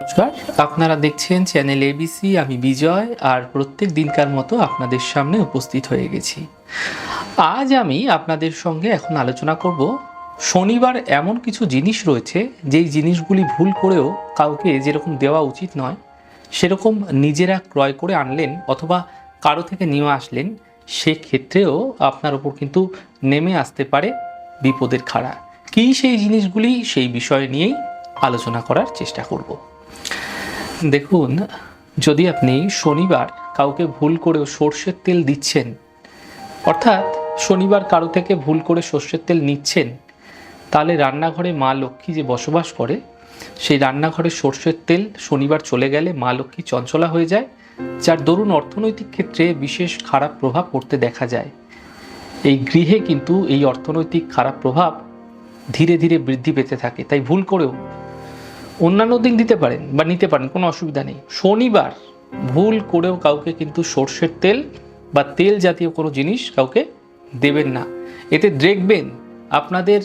নমস্কার। আপনারা দেখছেন চ্যানেল এবিসি আমি বিজয়, আর প্রত্যেক দিনকার মতো আপনাদের সামনে উপস্থিত হয়ে গেছি। আজ আমি আপনাদের সঙ্গে এখন আলোচনা করব, শনিবার এমন কিছু জিনিস রয়েছে, যেই জিনিসগুলি ভুল করেও কাউকে যেরকম দেওয়া উচিত নয়, সেরকম নিজেরা ক্রয় করে আনলেন অথবা কারও থেকে নিয়ে আসলেন, সেক্ষেত্রেও আপনার ওপর কিন্তু নেমে আসতে পারে বিপদের খাড়া। কী সেই জিনিসগুলি সেই বিষয় নিয়েই আলোচনা করার চেষ্টা করব। দেখুন, যদি আপনি শনিবার কাউকে ভুল করেও সর্ষের তেল দিচ্ছেন, অর্থাৎ শনিবার কারও থেকে ভুল করে সর্ষের তেল নিচ্ছেন, তাহলে রান্নাঘরে মা লক্ষ্মী যে বসবাস করে, সেই রান্নাঘরে সর্ষের তেল শনিবার চলে গেলে মা লক্ষ্মী চঞ্চলা হয়ে যায়, যার দরুন অর্থনৈতিক ক্ষেত্রে বিশেষ খারাপ প্রভাব পড়তে দেখা যায়। এই গৃহে কিন্তু এই অর্থনৈতিক খারাপ প্রভাব ধীরে ধীরে বৃদ্ধি পেতে থাকে, তাই ভুল করেও অন্যান্য দিন দিতে পারেন বা নিতে পারেন, কোনো অসুবিধা নেই। শনিবার ভুল করেও কাউকে কিন্তু সর্ষের তেল বা তেল জাতীয় কোনো জিনিস কাউকে দেবেন না। এতে দেখবেন আপনাদের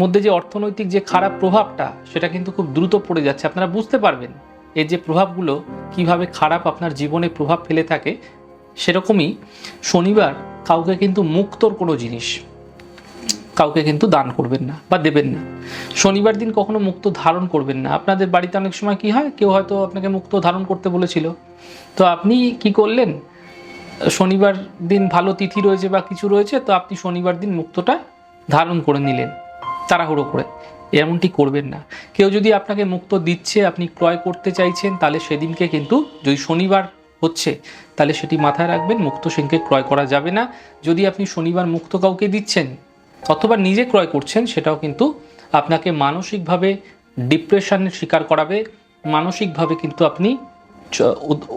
মধ্যে যে অর্থনৈতিক যে খারাপ প্রভাবটা, সেটা কিন্তু খুব দ্রুত পড়ে যাচ্ছে। আপনারা বুঝতে পারবেন এর যে প্রভাবগুলো কীভাবে খারাপ আপনার জীবনে প্রভাব ফেলে থাকে, সেরকমই শনিবার কাউকে কিন্তু মুক্তর কোনো জিনিস কাউকে কিন্তু দান করবেন না বা দেবেন না। শনিবার দিন কখনো মুক্ত ধারণ করবেন না। আপনাদের বাড়িতে অনেক সময় কি হয়? কেউ হয়তো আপনাকে মুক্ত ধারণ করতে বলেছিল। তো আপনি কি করলেন? শনিবার দিন ভালো তিথি রয়েছে বা কিছু রয়েছে, তো আপনি শনিবার দিন মুক্তটা ধারণ করে নিলেন, তাড়াহুড়ো করে। এমনটি করবেন না। কেউ যদি আপনাকে মুক্ত দিচ্ছে, আপনি ক্রয় করতে চাইছেন, তাহলে সেদিনকে কিন্তু যদি শনিবার হচ্ছে, তাহলে সেটি মাথায় রাখবেন, মুক্ত সিংকে ক্রয় করা যাবে না। যদি আপনি শনিবার মুক্ত কাউকে দিচ্ছেন অথবা নিজে ক্রয় করছেন, সেটাও কিন্তু আপনাকে মানসিকভাবে ডিপ্রেশনের শিকার করাবে। মানসিকভাবে কিন্তু আপনি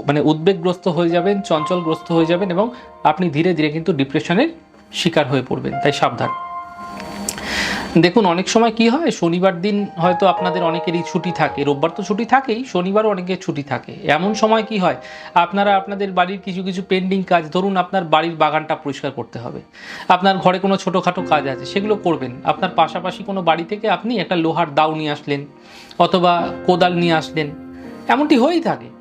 মানে উদ্বেগগ্রস্ত হয়ে যাবেন, চঞ্চলগ্রস্ত হয়ে যাবেন এবং আপনি ধীরে ধীরে কিন্তু ডিপ্রেশনের শিকার হয়ে পড়বেন। তাই সাবধান। দেখুন, অনেক সময় কি হয়? শনিবার দিন হয়তো আপনাদের অনেকেরই ছুটি থাকে। রোববার তো ছুটি থাকেই, শনিবারও অনেকের ছুটি থাকে। এমন সময় কি হয়? আপনারা আপনাদের বাড়ির কিছু কিছু পেন্ডিং কাজ, ধরুন আপনার বাড়ির বাগানটা পরিষ্কার করতে হবে। আপনার ঘরে কোনো ছোটোখাটো কাজ আছে, সেগুলো করবেন। আপনার পাশাপাশি কোনো বাড়ি থেকে আপনি একটা লোহার দাও নিয়ে আসলেন, অথবা কোদাল নিয়ে আসলেন। এমনটি হয়েই থাকে।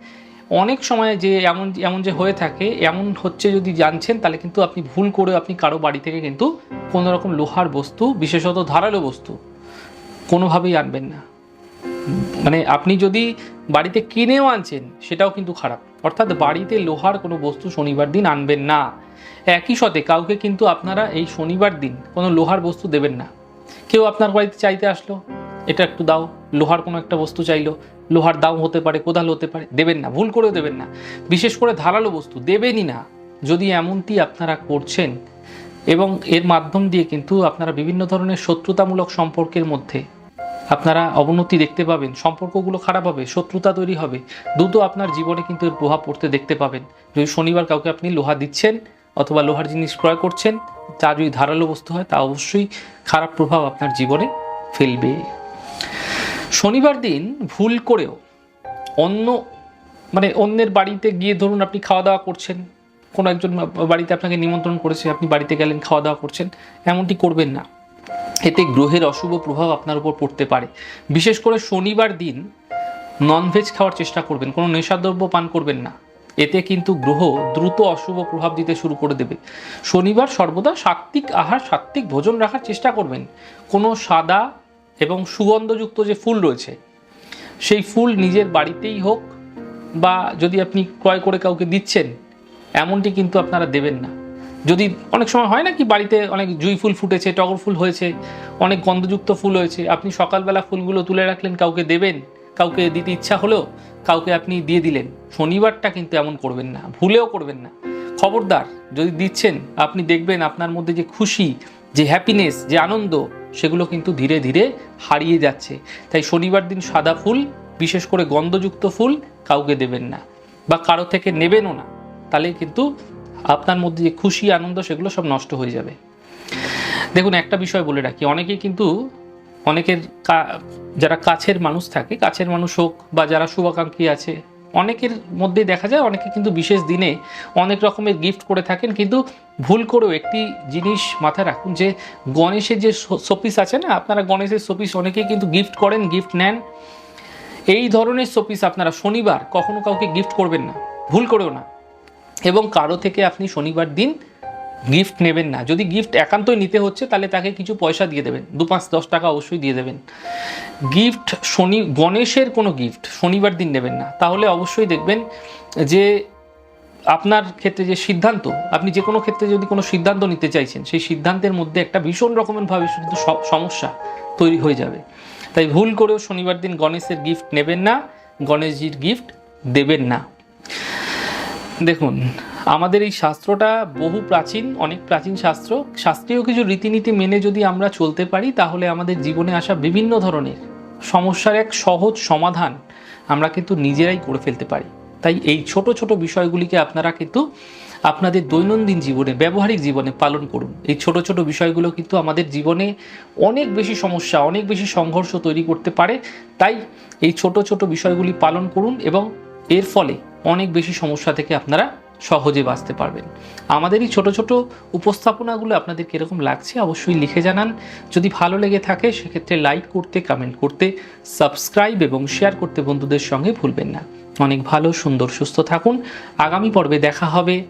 অনেক সময় যে এমন এমন যে হয়ে থাকে, এমন হচ্ছে যদি জানছেন, তাহলে কিন্তু আপনি ভুল করে আপনি কারও বাড়ি থেকে কিন্তু কোনো রকম লোহার বস্তু, বিশেষত ধারালো বস্তু, কোনোভাবেই আনবেন না। মানে আপনি যদি বাড়িতে কিনেও আনছেন, সেটাও কিন্তু খারাপ। অর্থাৎ বাড়িতে লোহার কোনো বস্তু শনিবার দিন আনবেন না। একই সাথে কাউকে কিন্তু আপনারা এই শনিবার দিন কোনো লোহার বস্তু দেবেন না। কেউ আপনার বাড়িতে চাইতে আসলো এটা একটু দাও। লোহার কোনো একটা বস্তু চাইলো। লোহার দাম হতে পারে, কোদাল হতে পারে, দেবেন না, ভুল করেও দেবেন না। বিশেষ করে ধারালো বস্তু, দেবেনই না। যদি এমনটি আপনারা করছেন এবং এর মাধ্যম দিয়ে কিন্তু আপনারা বিভিন্ন ধরনের শত্রুতামূলক সম্পর্কের মধ্যে আপনারা অবনতি দেখতে পাবেন, সম্পর্কগুলো খারাপ হবে, শত্রুতা তৈরি হবে, দ্রুত আপনার জীবনে কিন্তু এর প্রভাব পড়তে দেখতে পাবেন। যদি শনিবার কাউকে আপনি লোহা দিচ্ছেন অথবা লোহার জিনিস ক্রয় করছেন তা যদি ধারালো বস্তু হয়, তা অবশ্যই খারাপ প্রভাব আপনার জীবনে ফেলবে। শনিবার দিন ভুল করেও অন্য মানে অন্যের বাড়িতে গিয়ে ধরুন আপনি খাওয়া দাওয়া করছেন, কোনো একজন বাড়িতে আপনাকে নিমন্ত্রণ করেছে, আপনি বাড়িতে গেলেন খাওয়া দাওয়া করছেন, এমনটি করবেন না। এতে গ্রহের অশুভ প্রভাব আপনার উপর পড়তে পারে। বিশেষ করে শনিবার দিন ননভেজ খাওয়ার চেষ্টা করবেন, কোনো নেশাদ্রব্য পান করবেন না। এতে কিন্তু গ্রহ দ্রুত অশুভ প্রভাব দিতে শুরু করে দেবে। শনিবার সর্বদা সাত্ত্বিক আহার, সাত্ত্বিক ভোজন রাখার চেষ্টা করবেন। কোনো সাদা এবং সুগন্ধযুক্ত যে ফুল রয়েছে, সেই ফুল নিজের বাড়িতেই হোক বা যদি আপনি ক্রয় করে কাউকে দিচ্ছেন, এমনটি কিন্তু আপনারা দেবেন না। যদি অনেক সময় হয় না কি বাড়িতে অনেক জুঁই ফুল ফুটেছে, টগর ফুল হয়েছে, অনেক গন্ধযুক্ত ফুল হয়েছে, আপনি সকালবেলা ফুলগুলো তুলে রাখলেন, কাউকে দেবেন, কাউকে দিতে ইচ্ছা হলেও কাউকে আপনি দিয়ে দিলেন, শনিবারটা কিন্তু এমন করবেন না, ভুলেও করবেন না। খবরদার, যদি দিচ্ছেন, আপনি দেখবেন আপনার মধ্যে যে খুশি যে হ্যাপিনেস যে আনন্দ, সেগুলো কিন্তু ধীরে ধীরে হারিয়ে যাচ্ছে। তাই শনিবার দিন সাদা ফুল, বিশেষ করে গন্ধযুক্ত ফুল কাউকে দেবেন না বা কারও থেকে নেবেনও না। তাহলে কিন্তু আপনার মধ্যে যে খুশি, আনন্দ, সেগুলো সব নষ্ট হয়ে যাবে। দেখুন, একটা বিষয় বলে রাখি, অনেকেই কিন্তু অনেকের যারা কাছের মানুষ থাকে, কাছের মানুষ হোক বা যারা শুভাকাঙ্ক্ষী আছে অনেকের মধ্যে দেখা যায়, অনেকে কিন্তু বিশেষ দিনে অনেক রকমের গিফট করে থাকেন। কিন্তু ভুল করেও একটি জিনিস মাথায় রাখুন যে, গণেশের যে শোপিস আছে না, আপনারা গণেশের শোপিস অনেকেই কিন্তু গিফট করেন গিফট নেন। এই ধরনের শোপিস আপনারা শনিবার কখনো কাউকে গিফট করবেন না, ভুল করেও না। এবং কারও থেকে আপনি শনিবার দিন গিফট নেবেন না। যদি গিফট একান্তই নিতে হচ্ছে, তাহলে তাকে কিছু পয়সা দিয়ে দেবেন। দু পাঁচ, দশ টাকা অবশ্যই দিয়ে দেবেন। গিফট শনি, গণেশের কোনো গিফট শনিবার দিন নেবেন না। তাহলে অবশ্যই দেখবেন যে আপনার ক্ষেত্রে যে সিদ্ধান্ত, আপনি যে কোনো ক্ষেত্রে যদি কোনো সিদ্ধান্ত নিতে চাইছেন, সেই সিদ্ধান্তের মধ্যে একটা ভীষণ রকমেরভাবে শুধু সমস্যা তৈরি হয়ে যাবে। তাই ভুল করেও শনিবার দিন গণেশের গিফট নেবেন না, গণেশজির গিফট দেবেন না। দেখুন আমাদের এই শাস্ত্রটা বহু প্রাচীন, অনেক প্রাচীন শাস্ত্র। শাস্ত্রীয় কিছু রীতিনীতি মেনে যদি আমরা চলতে পারি, তাহলে আমাদের জীবনে আসা বিভিন্ন ধরনের সমস্যার এক সহজ সমাধান আমরা কিন্তু নিজেরাই করে ফেলতে পারি। তাই এই ছোট ছোট বিষয়গুলিকে আপনারা কিন্তু আপনাদের দৈনন্দিন জীবনে, ব্যবহারিক জীবনে পালন করুন। এই ছোট ছোট বিষয়গুলো কিন্তু আমাদের জীবনে অনেক বেশি সমস্যা, অনেক বেশি সংঘর্ষ তৈরি করতে পারে। তাই এই ছোট ছোট বিষয়গুলি পালন করুন এবং এর ফলে অনেক বেশি সমস্যা থেকে আপনারা সহজে বাঁচতে পারবেন। আমাদের এই ছোটো ছোটো উপস্থাপনাগুলো আপনাদের কীরকম লাগছে অবশ্যই লিখে জানান। যদি ভালো লেগে থাকে, সেক্ষেত্রে লাইক করতে কমেন্ট করতে সাবস্ক্রাইব এবং শেয়ার করতে বন্ধুদের সঙ্গে ভুলবেন না। অনেক ভালো, সুন্দর, সুস্থ থাকুন। আগামী পর্বে দেখা হবে।